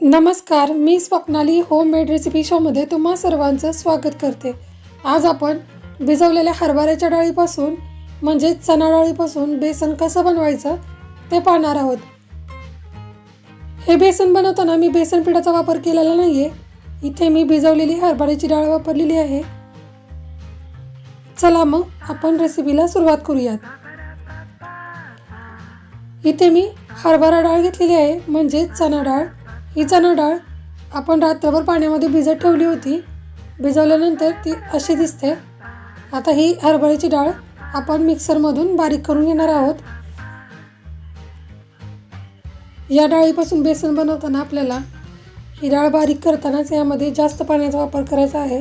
नमस्कार मी Swapnali home made recipe शोमध्ये तुम्हा सर्वांचं स्वागत करते. आज आपण भिजवलेल्या हरभऱ्याच्या डाळीपासून म्हणजे चणा डाळीपासून बेसन कसं बनवायचं ते पाहणार आहोत. हे बेसन बनवताना मी बेसन पिठाचा वापर केलेला नाही आहे इथे मी भिजवलेली हरभऱ्याची डाळ वापरलेली आहे. चला मग आपण रेसिपीला सुरुवात करूयात. इथे मी हरभरा डाळ घेतलेली आहे म्हणजे चणा डाळ. ही चणा डाळ. आपण रात्रभर पाण्यामध्ये भिजत ठेवली होती. भिजवल्यानंतर ती अशी दिसते. आता ही हरभऱ्याची डाळ आपण मिक्सरमधून बारीक करून घेणार आहोत. या डाळीपासून बेसन बनवताना आपल्याला ही डाळ बारीक करतानाच यामध्ये जास्त पाण्याचा वापर करायचा आहे.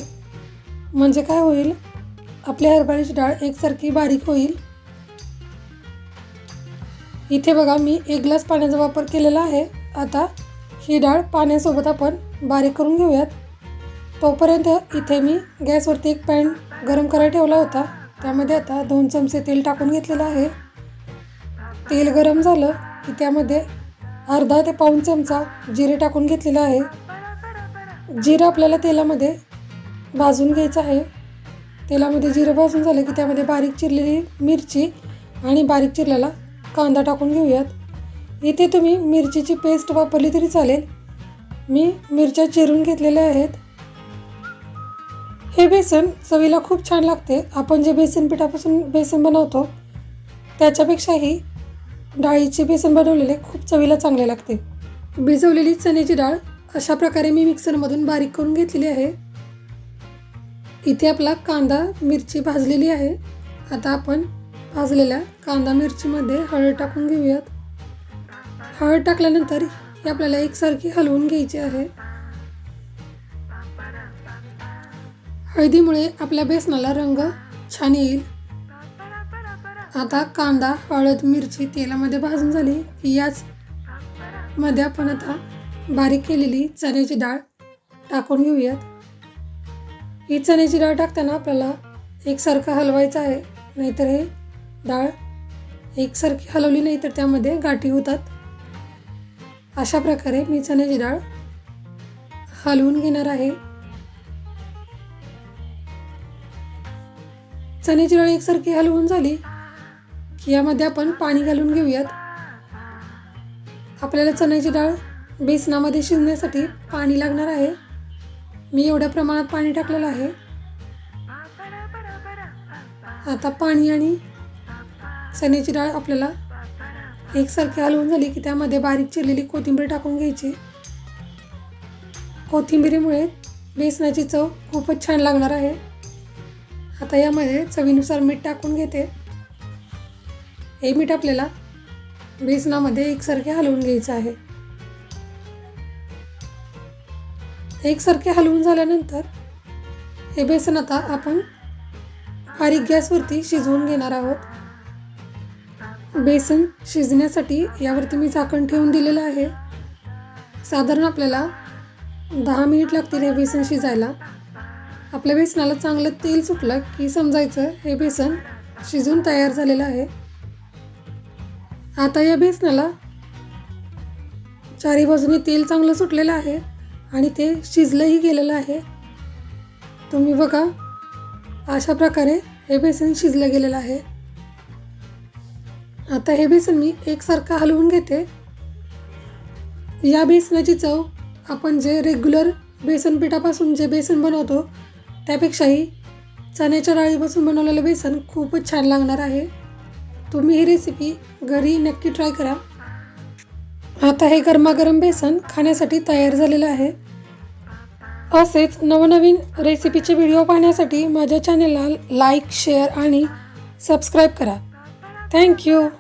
म्हणजे काय होईल? आपली हरभऱ्याची डाळ एकसारखी बारीक होईल. इथे बघा मी एक ग्लास पाण्याचा वापर केलेला आहे. आता ही डाळ पाण्यासोबत आपण बारीक करून घेऊयात. तोपर्यंत इथे मी गॅसवरती एक पॅन गरम करायला ठेवला होता. त्यामध्ये आता दोन चमचे तेल टाकून घेतलेलं आहे. तेल गरम झालं की त्यामध्ये अर्धा ते पाऊण चमचा जिरे टाकून घेतलेलं आहे. जिरं आपल्याला तेलामध्ये भाजून घ्यायचं आहे. तेलामध्ये जिरं भाजून झालं की त्यामध्ये बारीक चिरलेली मिरची आणि बारीक चिरलेला कांदा टाकून घेऊयात. इथे तुम्ही मिरचीची पेस्ट वापरली तरी चालेल. मी मिरच्या चिरून घेतलेल्या आहेत. हे बेसन चवीला खूप छान लागते. आपण जे बेसन पिठापासून बेसन बनवतो त्याच्यापेक्षाही डाळीचे बेसन बनवलेले खूप चवीला चांगले लागते. भिजवलेली चण्याची डाळ अशा प्रकारे मी मिक्सरमधून बारीक करून घेतलेली आहे. इथे आपला कांदा मिरची भाजलेली आहे. आता आपण भाजलेल्या कांदा मिरचीमध्ये हळद टाकून घेऊयात. हळद टाकल्यानंतर ही आपल्याला एकसारखी हलवून घ्यायची आहे. हळदीमुळे आपल्या बेसनाला रंग छान येईल. आता कांदा हळद मिरची तेलामध्ये भाजून झाली की याच मध्ये आपण आता बारीक केलेली चण्याची डाळ टाकून घेऊयात. ही चण्याची डाळ टाकताना आपल्याला एकसारखं हलवायचं आहे. नाहीतर हे डाळ एकसारखी हलवली नाही तर त्यामध्ये गाठी होतात. अशा प्रकारे मी चण्याची डाळ हलवून घेणार आहे. चण्याची डाळ एकसारखी हलवून झाली की यामध्ये आपण पाणी घालून घेऊयात. आपल्याला चण्याची डाळ बेसनामध्ये शिजण्यासाठी पाणी लागणार आहे. मी एवढ्या प्रमाणात पाणी टाकलेलं आहे. आता पाणी आणि चण्याची डाळ आपल्याला एकसारखी हलवून झाली की त्यामध्ये बारीक चिरलेली कोथिंबीर टाकून घ्यायची. कोथिंबीरीमुळे बेसनाची चव खूपच छान लागणार आहे. आता यामध्ये चवीनुसार मीठ टाकून घेते. हे मीठ आपल्याला बेसनामध्ये एकसारखे हलवून घ्यायचं आहे. एकसारखे हलवून झाल्यानंतर हे बेसन आता आपण बारीक गॅसवरती शिजवून घेणार आहोत. बेसन शिजण्यासाठी यावरती मी झाकण ठेवून दिलेलं आहे. साधारण आपल्याला दहा मिनिट लागतील हे बेसन शिजायला. आपल्या बेसनाला चांगलं तेल सुटलं की समजायचं हे बेसन शिजून तयार झालेलं आहे. आता या बेसनाला चारी बाजूने तेल चांगलं सुटलेलं आहे आणि ते शिजलंही गेलेलं आहे. तुम्ही बघा अशा प्रकारे हे बेसन शिजलं गेलेलं आहे. आता हे बेसन मी एकसारखं हलवून घेते. या बेसनाची चव आपण जे रेग्युलर बेसन पिठापासून जे बेसन बनवतो त्यापेक्षाही चण्याच्या डाळीपासून बनवलेलं बेसन खूपच छान लागणार आहे. तुम्ही ही रेसिपी घरी नक्की ट्राय करा. आता हे गरमागरम बेसन खाण्यासाठी तयार झालेलं आहे. असेच नवनवीन रेसिपीचे व्हिडिओ पाहण्यासाठी माझ्या चॅनेलला लाईक शेअर आणि सबस्क्राईब करा. Thank you.